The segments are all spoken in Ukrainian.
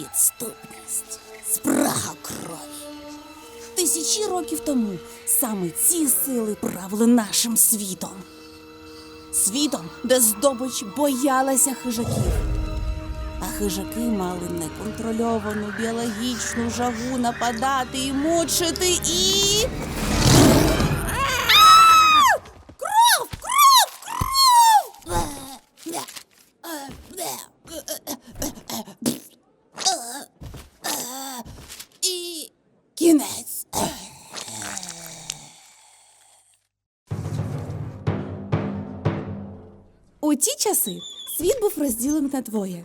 Підступність, спрага крові. Тисячі років тому саме ці сили правили нашим світом. Світом, де здобич боялася хижаків. А хижаки мали неконтрольовану біологічну жагу нападати і мучити і. Кров! Кров! Кров! І кінець. У ті часи світ був розділений на двоє: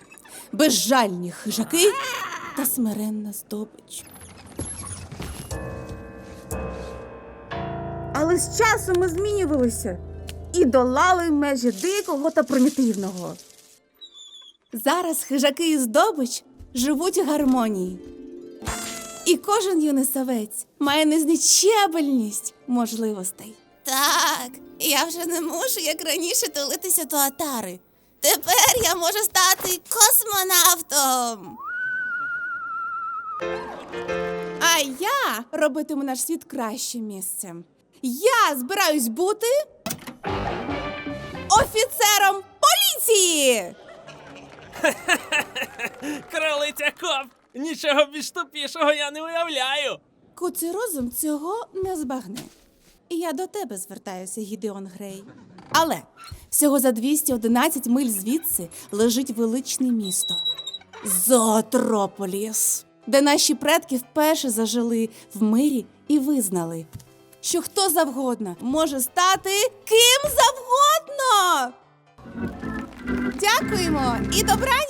безжальні хижаки та смиренна здобич. Але з часом ми змінювалися і долали межі дикого та примітивного. Зараз хижаки і здобич живуть у гармонії. І кожен юний савець має незлічебельність можливостей. Так, я вже не можу, як раніше, тулитися до атари. Тепер я можу стати космонавтом. А я робитиму наш світ кращим місцем. Я збираюсь бути офіцером поліції. Кролиця коп! Нічого більш тупішого я не уявляю. Куций розум цього не збагне. І я до тебе звертаюся, Гідеон Грей. Але всього за 211 миль звідси лежить величне місто Зоотрополіс, де наші предки вперше зажили в мирі і визнали, що хто завгодно може стати ким завгодно. Дякуємо і добраніч!